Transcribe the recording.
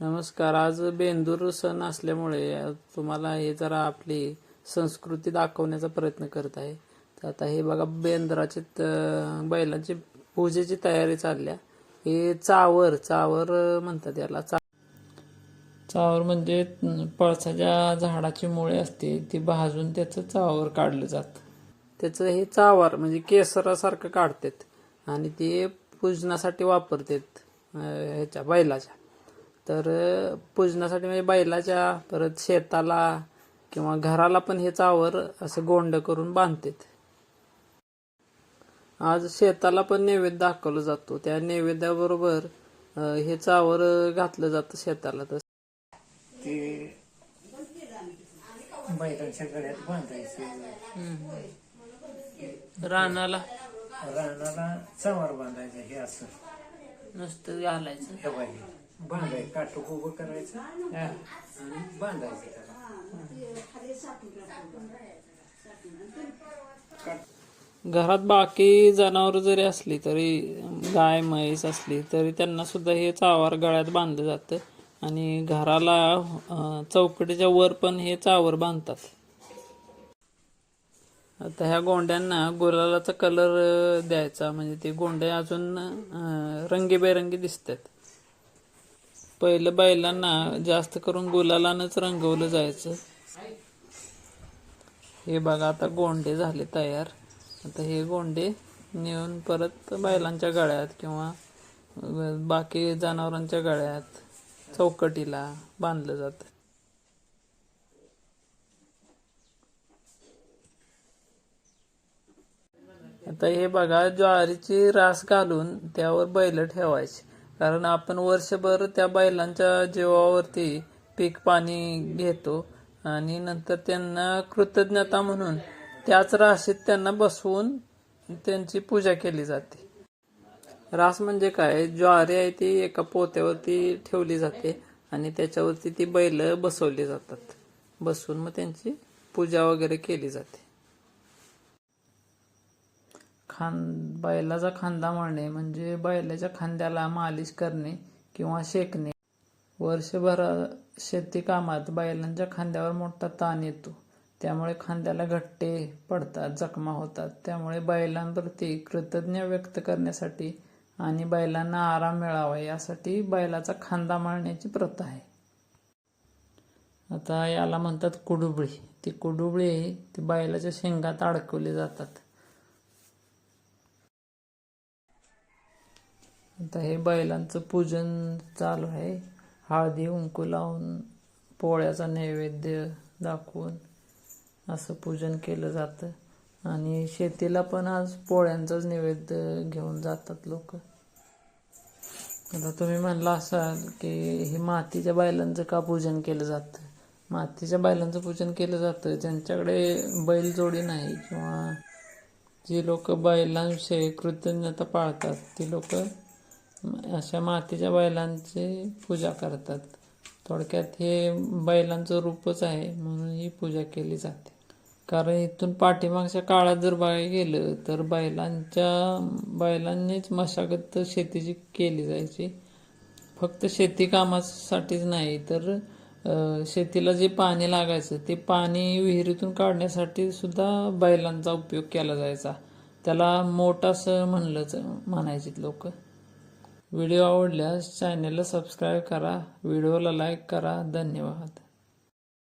नमस्कार. आज बेंदूर सण असल्यामुळे तुम्हाला हे जरा आपली संस्कृती दाखवण्याचा प्रयत्न करत आहे. तर आता हे बघा बेंदराचे त- बैलांची पूजेची तयारी चालल्या. हे चावर चावर म्हणतात याला. चा चावर म्हणजे पळसाच्या झाडाची मुळे असते ती भाजून त्याचं चावर काढलं जातं. त्याचं हे चावर म्हणजे केसरासारखं काढतात आणि ते पूजनासाठी वापरतात ह्याच्या बैलाच्या. तर पूजनासाठी म्हणजे बैलाच्या परत शेताला किंवा घराला पण हे चावर असं गोंड करून बांधतात. आज शेताला पण नैवेद्य दाखवला जातो. त्या नैवेद्याबरोबर हे चावर घातलं जातं शेताला तर ते बैलांच्या गळ्यात बांधायचे. रानाला. रानाला चवार बांधायचं हे असं. नुसतं घालायचं. बांधायचं काटूक उभं करायचं आणि बांधायचं त्याला. घरात बाकी जनावर जरी असली तरी गाय म्हैस असली तरी त्यांना सुद्धा हे चावार गळ्यात बांधलं जातं. आणि घराला चौकटीच्या वर पण हे चावर बांधतात. आता ह्या गोंड्यांना गुलालाचा कलर द्यायचा. म्हणजे ते गोंडे अजून अं, रंगीबेरंगी दिसतात. पहिलं बैलांना जास्त करून गुलालानंच रंगवलं जायचं. हे बघा आता गोंडे झाले तयार. आता हे गोंडे नेऊन परत बैलांच्या गळ्यात किंवा बाकी जनावरांच्या गळ्यात चौकटीला बांधलं जातं. आता हे बघा ज्वारीची रास घालून त्यावर बैल ठेवायची. कारण आपण वर्षभर त्या बैलांच्या जीवावरती पीक पाणी घेतो आणि नंतर त्यांना कृतज्ञता म्हणून त्याच राशीत त्यांना बसवून त्यांची पूजा केली जाते. रास म्हणजे काय? ज्वारी आहे ती एका पोत्यावरती ठेवली जाते आणि त्याच्यावरती ती बैल बसवली जातात. बसवून मग त्यांची पूजा वगैरे केली जाते. खां बैलाचा खांदा मळणे म्हणजे बैलाच्या खांद्याला मालिश करणे किंवा शेकणे. वर्षभरा शेती कामात बैलांच्या खांद्यावर मोठा ताण येतो. त्यामुळे खांद्याला घट्टे पडतात जखमा होतात. त्यामुळे बैलांप्रती कृतज्ञ व्यक्त करण्यासाठी आणि बैलांना आराम मिळावा यासाठी बैलाचा खांदा मळण्याची प्रथा आहे. आता याला म्हणतात कुडुबळी. ती कुडुबळी ती बैलाच्या शेंगात अडकवली जातात. आता हे बैलांचं पूजन चालू आहे. हळदी उंकू लावून पोळ्याचा नैवेद्य दाखवून असं पूजन केलं जातं. आणि शेतीला पण आज पोळ्यांचाच नैवेद्य घेऊन जातात लोक. आता तुम्ही म्हणला असाल की हे मातीच्या बैलांचं का पूजन केलं जातं? मातीच्या बैलांचं पूजन केलं जातं. ज्यांच्याकडे बैलजोडी नाही किंवा जी लोक बैलांविषयी कृतज्ञता पाळतात ती लोक अशा मातीच्या बैलांची पूजा करतात. थोडक्यात हे बैलांचं रूपच आहे म्हणून ही पूजा केली जाते. कारण इथून पाठीमागच्या काळात जर बघायला गेलं तर बैलांच्या बैलांनीच मशागत शेतीची केली जायची. फक्त शेती कामासाठीच नाही तर शेतीला जे पाणी लागायचं ते पाणी विहिरीतून काढण्यासाठी सुद्धा बैलांचा उपयोग केला जायचा. त्याला मोठ असं म्हणलंच म्हणायचे लोक. व्हिडिओ आवडल्यास चॅनेलला सबस्क्राईब करा व्हिडिओला लाईक करा. धन्यवाद.